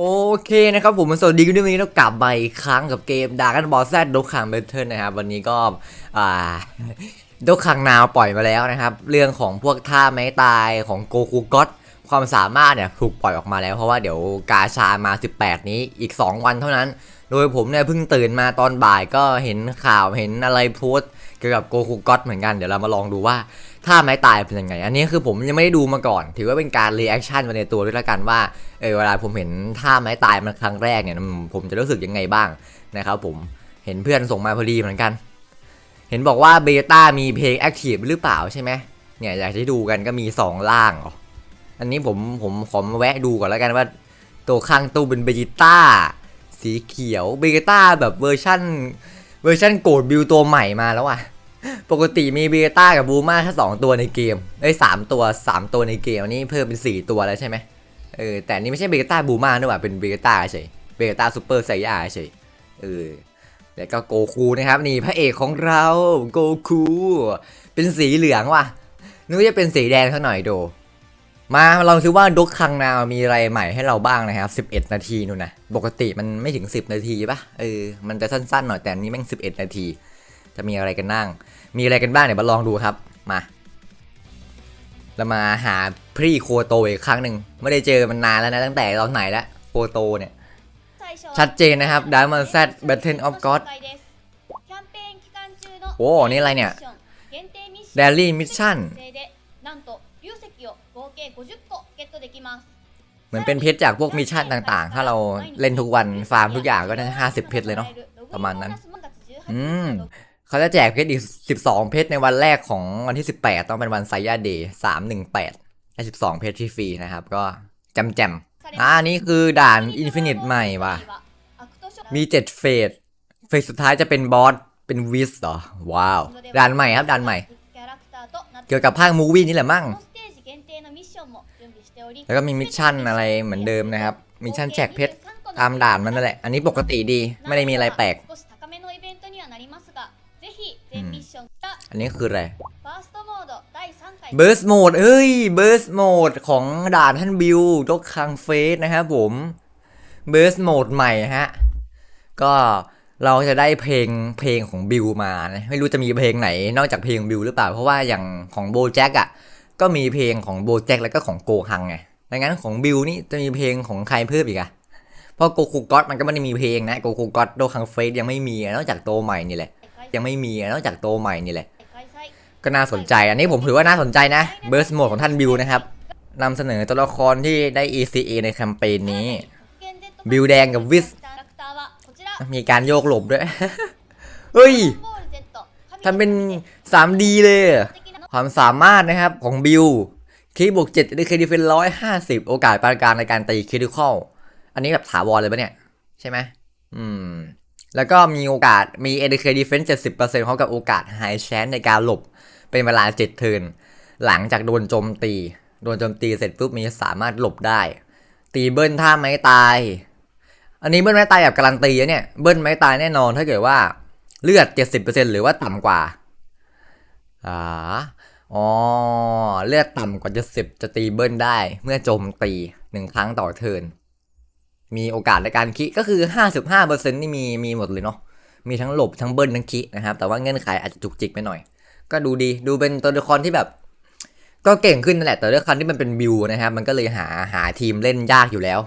โอเคนะครับผมสวัสดีกันด้วยวันนี้เรากลับมาอีกครั้งกับเกมดากันบอลแซดดกขังเบเทิลนะครับวันนี้ก็อ่าดกขังนาวปล่อยมาแล้วนะครับ เรื่องของพวกท่าไม้ตายของโกคูก็ตความสามารถเนี่ยถูกปล่อยออกมาแล้วเพราะว่าเดี๋ยวกาชามา 18 นี้อีก 2 วันเท่านั้น โดยผมเนี่ยเพิ่งตื่นมาตอนบ่ายก็เห็นข่าวเห็นอะไรโพสเกี่ยวกับโกคูก็ตเหมือนกันเดี๋ยวเรามาลองดูว่า ท่าไม้ตายเป็นยังไง อันนี้คือผมยังไม่ได้ดูมาก่อน ถือว่าเป็นการรีแอคชั่นมาในตัวด้วยละกันว่าเออเวลาผมเห็นท่าไม้ตายมันครั้งแรกเนี่ยผมจะรู้สึกยังไงบ้างนะครับผมเห็นเพื่อนส่งมาพอดีเหมือนกัน เห็นบอกว่าเบต้ามีเพลงแอคทีฟหรือเปล่าใช่ไหมเนี่ยอยากจะดูกันก็มี 2 ล่างอ๋ออันนี้ผมผมขอมาแวะดูก่อนแล้วกันว่า ตัวข้างตู้เป็นเบจิต้าสีเขียวเบต้าแบบเวอร์ชั่นเวอร์ชั่นโกดบิวตัวใหม่มาแล้วอะ ปกติมีเบต้ากับบูมาแค่สองตัวในเกมเอ้ยสามตัวสามตัวในเกมอันนี้เพิ่มเป็นสี่ตัวแล้วใช่ไหมเออแต่นี่ไม่ใช่เบต้าบูมาด้วยว่ะเป็นเบต้าเฉยเบต้าซูเปอร์ไซย่าเฉยเออแล้วก็โกคูนะครับนี่พระเอกของเราโกคูเป็นสีเหลืองว่ะนึกว่าจะเป็นสีแดงเท่าหน่อยโด มาลองคิดว่าดกคังนาวมีอะไรใหม่ให้เราบ้างนะครับ11 นาทีนู่นนะปกติมันไม่ถึง 10 นาทีปะเออมันจะสั้นๆหน่อยแต่นี้แม่ง11 นาที มีอะไรกันนั่ง มีอะไรกันบ้างเดี๋ยวมาลองดูครับ มาเรามาหาพรีโคโตอีกครั้งหนึ่งไม่ได้เจอมันนานแล้วนะตั้งแต่ตอนไหนแล้วโคโตเนี่ย ชัดเจนนะครับ Diamond Z Battle of God โอ้นี่อะไรเนี่ย Daily Mission เหมือนเป็นเพชรจากพวกมิชชั่นต่างๆ ถ้าเราเล่นทุกวันฟาร์มทุกอย่างก็น่าจะ50เพชรเลยเนาะประมาณนั้น อืม เขาจะแจกเพชรอีก 12 เพชรในวันแรกของวันที่ 18 ต้องเป็นวันไซยาเดย์318ได้12 เพชรที่ฟรีนะครับ ก็จำแจมๆอ่านี่คือด่านอินฟินิตใหม่ว่ะ มี7เฟส เฟสสุดท้ายจะเป็นบอส เป็นวิสเหรอ ว้าว ด่านใหม่ครับ ด่านใหม่ เกี่ยวกับภาคมูวี่นี่แหละมั่ง แล้วก็มีมิชชั่นอะไรเหมือนเดิมนะครับ มิชชั่นแจกเพชรตามด่านมันนั่นแหละ อันนี้ปกติดี ไม่ได้มีอะไรแปลก อันนี้คืออะไรเบิร์สโหมดเอ้ยเบิร์สโหมดของด่านท่านบิวดกคังเฟสนะครับผมเบิร์สโหมดใหม่ฮะ ก็เราจะได้เพลงเพลงของบิวมานะไม่รู้จะมีเพลงไหนนอกจากเพลงบิวหรือเปล่า เพราะว่าอย่างของโบแจ็คอะก็มีเพลงของโบแจ็คแล้วก็ของโกฮังไงดังนั้นของบิวนี่จะมีเพลงของใครเพิ่มอีกอะเพราะโกคูก็อตมันก็ไม่ได้มีเพลงนะโกคูก็อตโดคังเฟสยังไม่มีอะนอกจากโตวใหม่นี่แหละยังไม่มีอะนอกจากโตวใหม่นี่แหละ ก็น่าสนใจ อันนี้ผมถือว่าน่าสนใจนะเบิร์สโหมดของท่านบิวนะครับนำเสนอตัวละครที่ได้ ECA ในแคมเปญนี้ บิวแดงกับวิส มีการโยกหลบด้วย เฮ้ยทำเป็น 3D เลย ความสามารถนะครับของบิวคีบวก7ได้เคดีเฟนร้อยห้าสิบโอกาสปานกลางในการตีคริติคอลอันนี้แบบถาวรเลยปะเนี่ย ใช่ไหมอืม แล้วก็มีโอกาสมี ADK Defense 70%พร้อมกับโอกาส High Chance ในการหลบ เป็นเวลา7เทินหลังจากโดนโจมตี โดนโจมตีเสร็จปุ๊บมีสามารถหลบได้ ตีเบิ้ลท่าไม้ตาย อันนี้เบิ้ลไม้ตายแบบการันตีอะเนี่ย เบิ้ลไม้ตายแน่นอนถ้าเกิดว่าเลือด 70%หรือว่าต่ำกว่าอ่าอ๋อ เลือดต่ำกว่า70จะตีเบิ้ลได้ เมื่อโจมตีหนึ่งครั้งต่อเทิน มีโอกาสในการคิก็คือ 55%นี่มีมีหมดเลยเนาะ มีทั้งหลบทั้งเบิ้ลทั้งคินะครับ แต่ว่าเงื่อนไขอาจจะจุกจิกไปหน่อย ก็ดูดีดูเป็นตัวละครที่แบบ ก็เก่งขึ้นนั่นแหละ แต่ด้วยคันที่มันเป็นบิวนะครับ มันก็เลยหาหาทีมเล่นยากอยู่แล้ว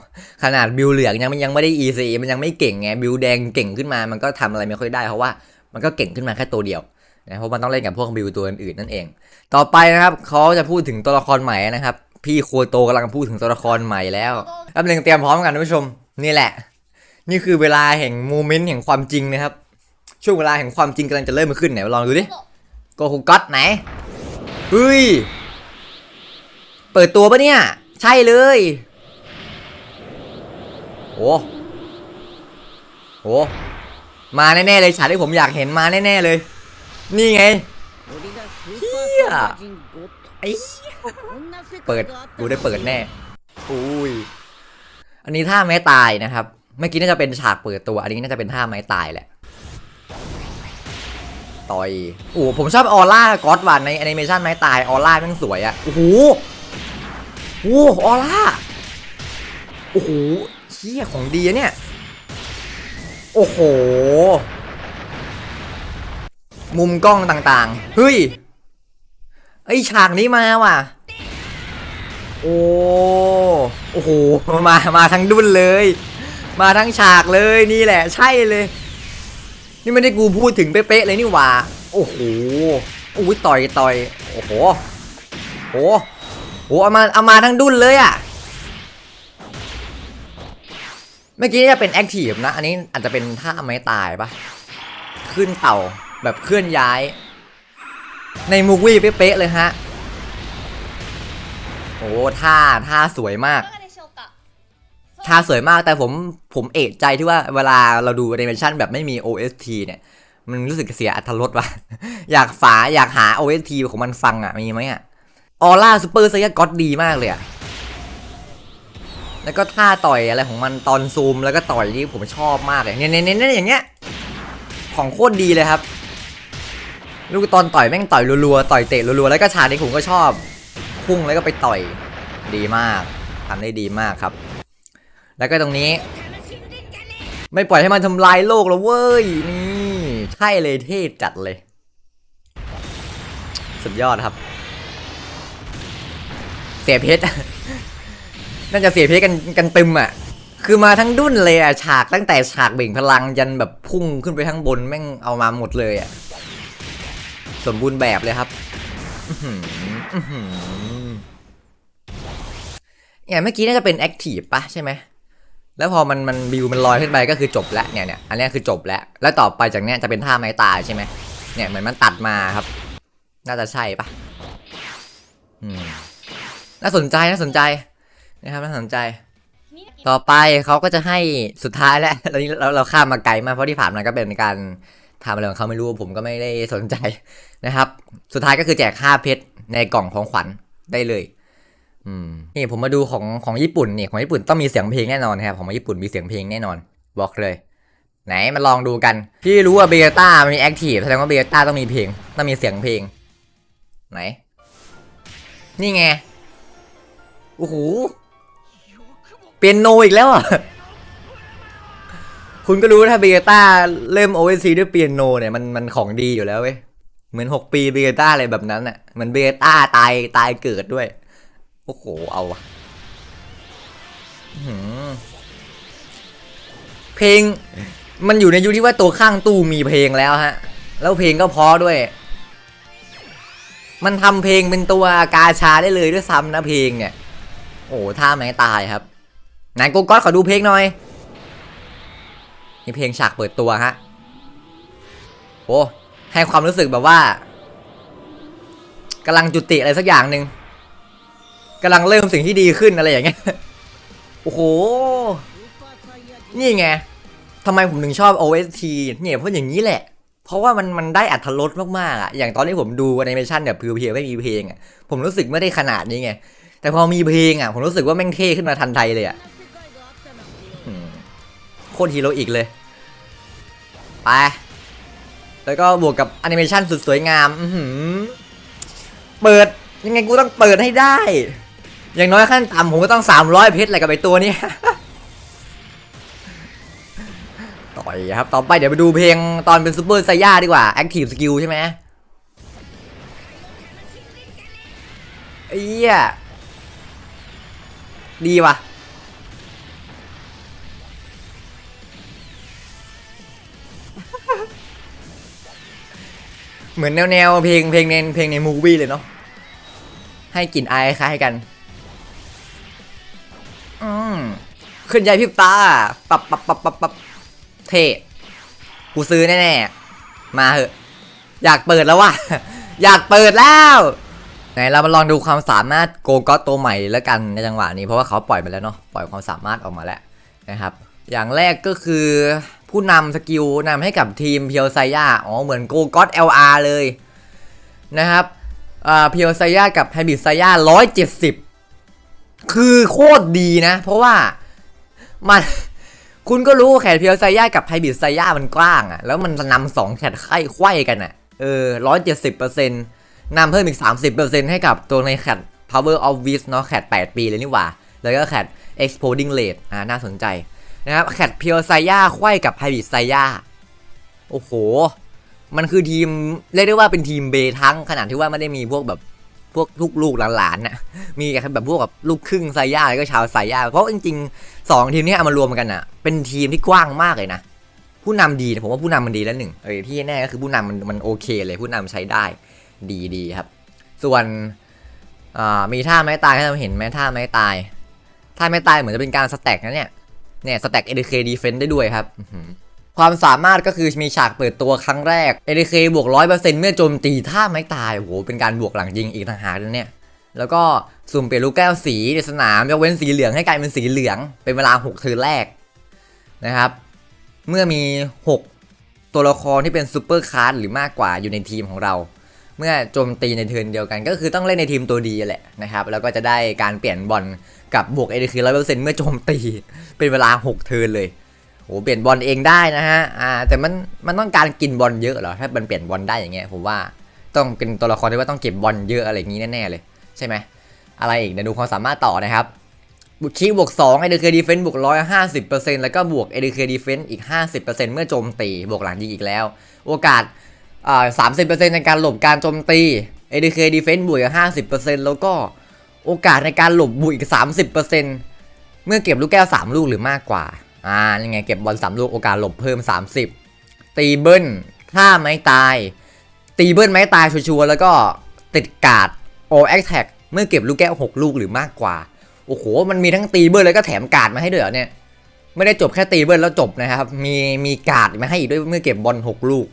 ขนาดบิวเหลืองยังมันยังไม่ได้ EC มันยังไม่เก่งไงบิวแดงเก่งขึ้นมา มันก็ทำอะไรไม่ค่อยได้เพราะว่ามันก็เก่งขึ้นมาแค่ตัวเดียวนะเพราะมันต้องเล่นกับพวกบิวตัวอื่นๆนั่นเอง ต่อไปนะครับเขาจะพูดถึงตัวละครใหม่นะครับ พี่โคโตกำลังพูดถึงตัวละครใหม่แล้วแป๊บนึงเตรียมพร้อมกันท่านผู้ชมนี่แหละ นี่คือเวลาแห่งโมเมนต์แห่งความจริงนะครับ ช่วงเวลาแห่งความจริงกำลังจะเริ่มมาขึ้นไหนลองดูดิ กคูก็อตไหนเฮ้ย เปิดตัวปะเนี่ย ใช่เลยโอ้โห มาแน่ๆเลยฉากที่ผมอยากเห็นมาแน่ๆเลย นี่ไงเฮียไอ้เปิด กูได้เปิดแน่ อุ้ย อันนี้ท่าไม้ตายนะครับ เมื่อกี้น่าจะเป็นฉากเปิดตัว อันนี้น่าจะเป็นท่าไม้ตายแหละ ต่อยโอ้ผมชอบออร่าก็อดวันในแอนิเมชันไม้ตายออร่าแม่งสวยอะโอ้โหโอ้หออร่าโอ้โหเชี่ยของดีเนี่ย โอ้โห มุมกล้องต่างๆ เฮ้ย ไอฉากนี้มาว่ะ โอ้ โอ้โห มา มาทั้งดุนเลย มาทั้งฉากเลยนี่แหละ ใช่เลย นี่ไม่ได้กูพูดถึงเป๊ะๆเลยนี่หว่า โอ้โหอุ้ยต่อยต่อย โอ้โหโอ้โหเอามาเอามาทั้งดุนเลยอะเมื่อกี้จะเป็นแอคทีฟนะ อันนี้อาจจะเป็นท่าไม้ตายปะขึ้นเต่าแบบเคลื่อนย้าย ในมูวี่เป๊ะๆเลยฮะ โอ้ท่าท่าสวยมาก ทาสวยมากแต่ผมผมเอะใจที่ว่าเวลาเราดูแอนิเมชันแบบไม่มี OST เนี่ย มันรู้สึกเสียอัตรสว่ะ อยากฝาอยากหา OST ของมันฟังอะ มีไหมอะออร่าซูเปอร์ไซยก็อดดีมากเลยอะ แล้วก็ท่าต่อยอะไรของมันตอนซูมแล้วก็ต่อยนี่ผมชอบมากเลยเนี่ยเนี่ยเนี่ยอย่างเงี้ย ของโคตรดีเลยครับ ลูกตอนต่อยแม่งต่อยรัวๆ ต่อยเตะรัวๆ แล้วก็ฉากนี้ผมก็ชอบพุ่งแล้วก็ไปต่อยดีมากทำได้ดีมากครับ แล้วก็ตรงนี้ ไม่ปล่อยให้มันทำลายโลกแล้วเว้ย นี่ใช่เลยเท่จัดเลย สุดยอดครับ เสียเพชร น่าจะเสียเพชรกันกันตึมอะ คือมาทั้งดุ้นเลยอะ ฉากตั้งแต่ฉากเบ่งพลังยันแบบพุ่งขึ้นไปข้างบนแม่งเอามาหมดเลยอะ สมบูรณ์แบบเลยครับเอออื้อหือเนี่ยเมื่อกี้น่าจะเป็นแอคทีฟปะใช่ไหม แล้วพอมันมันบิวมันลอยขึ้นไปก็คือจบแล้วเนี่ยเนี่ยอันนี้คือจบแล้ว แล้วต่อไปจากเนี้ยจะเป็นท่าไม้ตายใช่ไหมเนี่ยเหมือนมันตัดมาครับ น่าจะใช่ปะอืมน่าสนใจน่าสนใจนะครับน่าสนใจ ต่อไปเขาก็จะให้สุดท้ายแล้วตอนนี้เราเราข้ามมาไกลมากเพราะที่ผ่านมาก็เป็นการทำอะไรของเขาไม่รู้ผมก็ไม่ได้สนใจนะครับ สุดท้ายก็คือแจกค่าเพชรในกล่องของขวัญได้เลย นี่ผมมาดูของของญี่ปุ่นนี่ของญี่ปุ่นต้องมีเสียงเพลงแน่นอนนะครับของญี่ปุ่นมีเสียงเพลงแน่นอน บอกเลย ไหนมาลองดูกันที่รู้ว่าเบต้ามีแอคทีฟแสดงว่าเบต้าต้องมีเพลงต้องมีเสียงเพลง ไหน นี่ไงโอ้โหเปียโนอีกแล้วอะคุณก็รู้ถ้าเบต้าเริ่ม OSC ด้วยเปียโนเนี่ยมันมันของดีอยู่แล้วเว้ยเหมือน6ปีเบต้าอะไรแบบนั้นอะเหมือนเบต้าตายตายเกิดด้วย อ้โห เอาอะเพลง มันอยู่ในยุคที่ว่าตัวข้างตู้มีเพลงแล้วฮะ แล้วเพลงก็พอด้วย มันทำเพลงเป็นตัวกาชาได้เลยด้วยซ้ำนะเพลงเนี่ย โอ้ท่าไม้ตายครับไหนโกก๊อตขอดูเพลงหน่อยนี่เพลงฉากเปิดตัวฮะโอ้ให้ความรู้สึกแบบว่ากำลังจุติอะไรสักอย่างหนึ่ง กำลังเริ่มสิ่งที่ดีขึ้นอะไรอย่างเงี้ย โอ้โห นี่ไงทำไมผมถึงชอบ OST เนี่ยเพราะอย่างนี้แหละ เพราะว่ามันมันได้อัธรสมากๆอะ อย่างตอนที่ผมดูแอนิเมชันแบบเพียวๆไม่มีเพลงอะ ผมรู้สึกไม่ได้ขนาดนี้ไง แต่พอมีเพลงอะ ผมรู้สึกว่าแม่งเท่ขึ้นมาทันใดเลยอะโคตรฮีโร่อีกเลย ไป แล้วก็บวกกับแอนิเมชันสุดสวยงามอืเปิดยังไงกูต้องเปิดให้ได้ อย่างน้อยขั้นต่ำผมก็ต้อง300เพชรอะไรกับไอตัวนี้ต่อยครับ ต่อไปเดี๋ยวไปดูเพลงตอนเป็นซูเปอร์ไซย่าดีกว่า Active Skill ใช่ไหมไอ้เหี้ยดีว่ะเหมือนแนวแนวเพลงเพลงในเพลงในมูวี่เลยเนาะให้กลิ่นอายคล้ายกัน ขึ้นใจพิบตาปับปับปับปับปับเท่กูซื้อแน่ๆ มาเหอะ อยากเปิดแล้วว่ะ อยากเปิดแล้ว ไหนเรามาลองดูความสามารถโกก็ตัวใหม่แล้วกันในจังหวะนี้เพราะว่าเขาปล่อยไปแล้วเนาะปล่อยความสามารถออกมาแล้วนะครับ อย่างแรกก็คือผู้นำสกิลนำให้กับทีมเพียวไซย่าอ๋อเหมือนโกก็ LR เลยนะครับเพียวไซย่ากับไฮบิดไซย่าร้อยเจ็ดสิบคือโคตรดีนะ เพราะว่า มันคุณก็รู้แขนเพียวไซย่ากับไฮบิดไซย่ามันกว้างอะ่ะ แล้วมันนำสองแขนไข้ไข้กันอะ่ะ เออร้อยเจ็ดสิบเปอร์เซ็นต์นำเพิ่มอีก30%ให้กับตัวในแคด Power of w i s เนาะแคด8ปีเลยนี่หว่า แล้วก็แคด Exploding Rate อ่าน่าสนใจนะครับแคทเพียวไซย่าไข้กับไฮบิดไซย่าโอ้โห มันคือทีม เรียกได้ว่าเป็นทีมเบทั้งขนาดที่ว่าไม่ได้มีพวกแบบ พวกลูกลูกหลานๆน่ะมีแบบพวกแบบลูกครึ่งไซย่าแล้วก็ชาวไซย่าเพราะจริงๆสองทีมนี้เอามารวมกันอะ เป็นทีมที่กว้างมากเลยนะผู้นำดีนะผมว่าผู้นำมันดีแล้วหนึ่งเออที่แน่ก็คือผู้นำมันมันโอเคเลยผู้นำใช้ได้ดีดีครับ ส่วนอ่ามีท่าไม้ตายให้เราเห็นไหมท่าไม้ตายท่าไม้ตายเหมือนจะเป็นการสแต็กนะเนี่ยเนี่ยสแต็ก ADK Defense ได้ด้วยครับ ความสามารถก็คือมีฉากเปิดตัวครั้งแรก ADK บวก100%เปอร์เซ็นต์เมื่อโจมตีท่าไม้ตาย โอ้โห เป็นการบวกหลังยิงอีกต่างหากนะเนี่ย แล้วก็สุ่มเปลี่ยนลูกแก้วสีในสนามยกเว้นสีเหลืองให้กลายเป็นสีเหลือง เป็นเวลา6เทิร์นแรกนะครับ เมื่อมี 6 ตัวละครที่เป็นซูเปอร์คาร์ดหรือมากกว่าอยู่ในทีมของเรา เมื่อโจมตีในเทิร์นเดียวกัน ก็คือต้องเล่นในทีมตัวดีแหละนะครับ แล้วก็จะได้การเปลี่ยนบอลกับบวกเอ k คือร้อยเปอร์เซ็นต์เมื่อโจมตี เป็นเวลา 6 เทิร์นเลย โอ้เปลี่ยนบอลเองได้นะฮะอ่าแต่มันมันต้องการกินบอลเยอะเหรอถ้ามันเปลี่ยนบอลได้อย่างเงี้ยผมว่าต้องเป็นตัวละครที่ว่าต้องเก็บบอลเยอะอะไรอย่างงี้แน่ๆเลย ใช่ไหมอะไรอีกเดี๋ยวดูความสามารถต่อนะครับบุกคีบวก2 ADK Defense บวก150%แล้วก็บวก ADK Defense อีก 50%เมื่อโจมตี บวกหลังยิงอีกแล้ว โอกาสอ่า30%ในการหลบการโจมตี ADK Defense บวกอีก50%แล้วก็โอกาสในการหลบบวกอีก 30%เมื่อเก็บลูกแก้ว 3 ลูกหรือมากกว่า อ่ายังไงเก็บบอล3ลูกโอกาสหลบเพิ่ม 30 ตีเบิ้ลถ้าไม่ตาย ตีเบิ้ลไม่ตายชัวร์แล้วก็ติดกาด All Attack เมื่อเก็บลูกแก้ว 6 ลูกหรือมากกว่า โอ้โห มันมีทั้งตีเบิร์แล้วก็แถมกาดมาให้ด้วยเนี่ย ไม่ได้จบแค่ตีเบิร์แล้วจบนะครับ มีมีกาดมาให้อีกด้วยเมื่อเก็บบอล 6 ลูก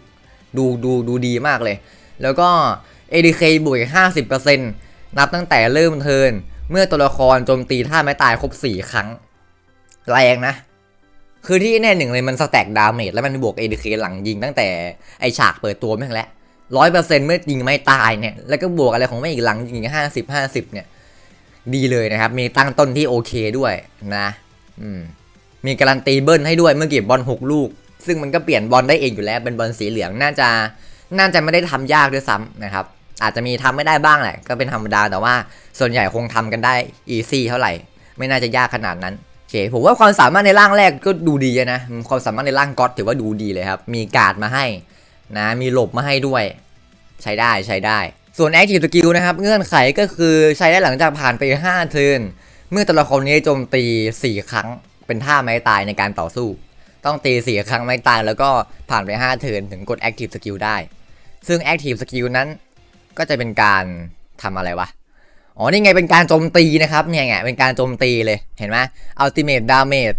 ดูดูดูดีมากเลย แล้วก็ ADK บวกอีก50%นับตั้งแต่เริ่มเทิร์นเมื่อตัวละครโจมตีท่าไม้ตายครบ 4 ครั้ง แรงนะ คือที่แน่หนึ่งเลยมันสแต็กดาเมจแล้วมันบวก ADK หลังยิงตั้งแต่ไอฉากเปิดตัวแม่งแล้วร้อยเปอร์เซ็นต์เมื่อยิงไม่ตายเนี่ย แล้วก็บวกอะไรของไม่งอีกหลังยิงห้าสิบห้าสิบเนี่ย ดีเลยนะครับ มีตั้งต้นที่โอเคด้วยนะ อืม มีการันตีเบิ้ลให้ด้วยเมื่อก็บบอล6ลูก ซึ่งมันก็เปลี่ยนบอลได้เองอยู่แล้วเป็นบอลสีเหลืองน่าจะ น่าจะไม่ได้ทำยากด้วยซ้ำนะครับ อาจจะมีทำไม่ได้บ้างแหละ ก็เป็นธรรมดาแต่ว่าส่วนใหญ่คงทำกันได้อีซี่เท่าไหร่ ไม่น่าจะยากขนาดนั้น อเคผมว่าความสามารถในร่างแรกก็ดูดีนะ ความสามารถในร่างก็อตถือว่าดูดีเลยครับ มีการ์ดมาให้นะ มีหลบมาให้ด้วย ใช้ได้ใช้ได้ ส่วน Active Skill นะครับ เงื่อนไขก็คือใช้ได้หลังจากผ่านไป 5 เทิร์น เมื่อตัวละครนี้โจมตี 4 ครั้ง เป็นท่าไม้ตายในการต่อสู้ ต้องตี 4 ครั้งไม้ตายแล้วก็ผ่านไป 5 เทิร์นถึงกด Active Skill ได้ ซึ่ง Active Skill นั้นก็จะเป็นการทำอะไรวะ อ๋อนี่ไงเป็นการโจมตีนะครับเนี่ยไงเป็นการโจมตีเลยเห็นไหม Ultimate Damage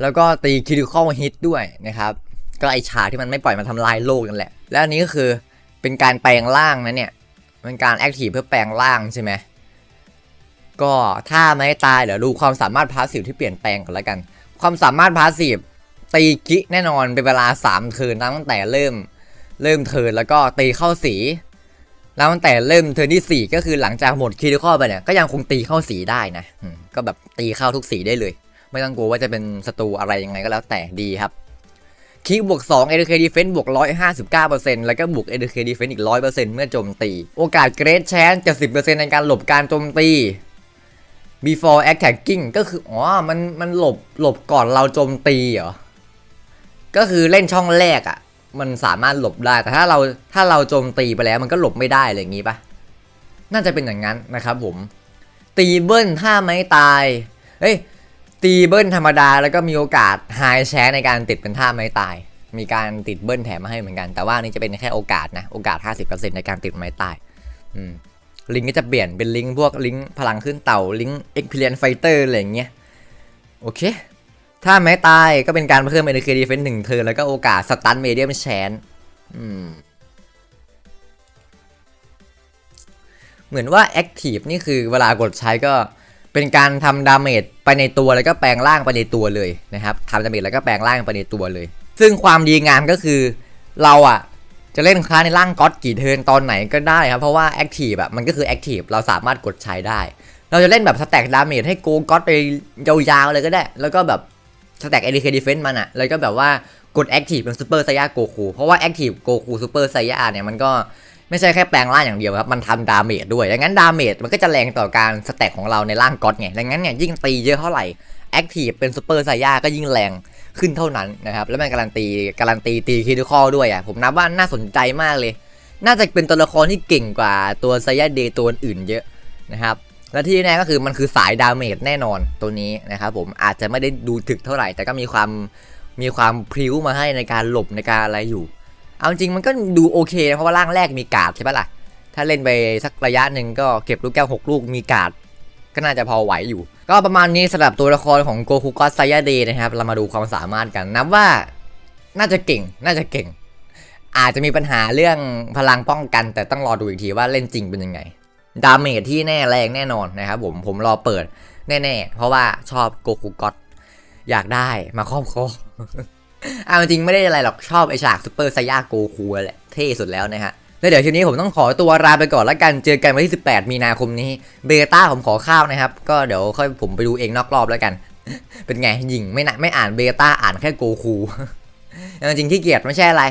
แล้วก็ตี Critical Hit ด้วยนะครับ ก็ไอฉากที่มันไม่ปล่อยมันทำลายโลกนั่นแหละ แล้วอันนี้ก็คือเป็นการแปลงร่างนะเนี่ยเป็นการแอคทีฟเพื่อแปลงร่างใช่ไหมก็ถ้าไม่ตายเดี๋ยวดูความสามารถพาสซีฟที่เปลี่ยนแปลงก่อนแล้วกัน ความสามารถพาสซีฟตีกิแน่นอนเป็นเวลา 3 เทิร์นตั้งแต่เริ่ม เริ่มเทิร์นแล้วก็ตีเข้าสี แล้วตั้งแต่เริ่มเทิร์นที่ 4 ก็คือหลังจากหมดคิริคอไปเนี่ยก็ยังคงตีเข้าสีได้นะก็แบบตีเข้าทุกสีได้เลย ไม่ต้องกลัวว่าจะเป็นศัตรูอะไรยังไงก็แล้วแต่ดีครับคิกบวก2 ADK Defense บวก 159%แล้วก็บวก ADK Defense อีก 100%เมื่อโจมตี โอกาส Great Chance 70%ในการหลบการโจมตี before attacking ก็คือ อ๋อ มันมันหลบหลบก่อนเราโจมตีเหรอ ก็คือเล่นช่องแรกอะ่ะ มันสามารถหลบได้ แต่ถ้าเราถ้าเราโจมตีไปแล้วมันก็หลบไม่ได้อะไรอย่างงี้ปะน่าจะเป็นอย่างนั้นนะครับผม ตีเบิ้ลถ้าไม่ตายเฮ้ย ตีเบิ้ลธรรมดาแล้วก็มีโอกาสไฮแชร์ในการติดเป็นท่าไม้ตาย มีการติดเบิ้ลแถมมาให้เหมือนกัน แต่ว่านี่จะเป็นแค่โอกาสนะ โอกาส 50%ในการติดไม้ตาย อืม ลิงก์ก็จะเปลี่ยนเป็นลิงก์พวกลิงก์พลังขึ้นเต่าลิงก์ Experience Fighter อะไรอย่างเงี้ย โอเค ถ้าไม้ตายก็เป็นการเพิ่ม NK Defense หนึ่งเทิร์นแล้วก็โอกาสสตันเมเดียมแชนอืมเหมือนว่า Active นี่คือเวลากดใช้ก็เป็นการทำดาเมจไปในตัวแล้วก็แปลงร่างไปในตัวเลยนะครับทำดาเมจแล้วก็แปลงร่างไปในตัวเลย ซึ่งความดีงามก็คือเราอะจะเล่นคลาสในร่างก็อตกี่เทิร์นตอนไหนก็ได้ครับ เพราะว่า Active อะมันก็คือ Active เราสามารถกดใช้ได้ เราจะเล่นแบบสแต็กดาเมจให้โกก็อตไปยาวๆเลยก็ได้ แล้วก็แบบ สแต็ก ADK Defense มันอะแล้วก็แบบว่ากด Active เป็น Super Saiya Goku เพราะว่า Active Goku Super Saiya เนี่ยมันก็ไม่ใช่แค่แปลงร่างอย่างเดียวครับ มันทำดาเมจด้วย ดังนั้นดาเมจมันก็จะแรงต่อการสแต็กของเราในร่างก็อตไง ดังนั้นเนี่ยยิ่งตีเยอะเท่าไหร่ Active เป็น Super Saiya ก็ยิ่งแรงขึ้นเท่านั้นนะครับ แล้วมันการันตีการันตีตีคิดคอด้วยอะ ผมนับว่าน่าสนใจมากเลย น่าจะเป็นตัวละครที่เก่งกว่าตัวไซยาเดย์ตัวอื่นเยอะนะครับ และที่แน่ก็คือมันคือสายดาเมจแน่นอนตัวนี้นะครับผมอาจจะไม่ได้ดูถึกเท่าไหร่ แต่ก็มีความมีความพริ้วมาให้ในการหลบในการอะไรอยู่ เอาจริงมันก็ดูโอเคนะเพราะว่าร่างแรกมีกาดใช่ปะล่ะ ถ้าเล่นไปสักระยะหนึ่งก็เก็บลูกแก้ว 6 ลูกมีกาดก็น่าจะพอไหวอยู่ ก็ประมาณนี้สำหรับตัวละครของโกคุกอสไซยาเดนะครับ เรามาดูความสามารถกันนับว่าน่าจะเก่งน่าจะเก่ง อาจจะมีปัญหาเรื่องพลังป้องกัน แต่ต้องรอดูอีกทีว่าเล่นจริงเป็นยังไง ดาเมจที่แน่แรงแน่นอนนะครับผมผมรอเปิดแน่ๆ เพราะว่าชอบโกคุกอสอยากได้มาครอบครองเอาจริงไม่ได้อะไรหรอกชอบไอฉากซูเปอร์ไซย่าโกคูแหละเท่สุดแล้วนะฮะแล้วเดี๋ยวทีนี้ผมต้องขอตัวลาไปก่อนแล้วกันเจอกันวันที่ 18 มีนาคมนี้เบต้าผมขอข้าวนะครับ ก็เดี๋ยวค่อยผมไปดูเองนอกรอบแล้วกัน เป็นไงหญิงไม่นะไม่อ่านเบต้าอ่านแค่โกคูจริงๆขี้เกียจไม่ใช่อะไร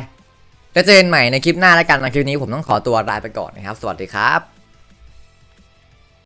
แล้วเจอกันใหม่ในคลิปหน้าแล้วกันนะคลิปนี้ผมต้องขอตัวลาไปก่อนนะครับ สวัสดีครับ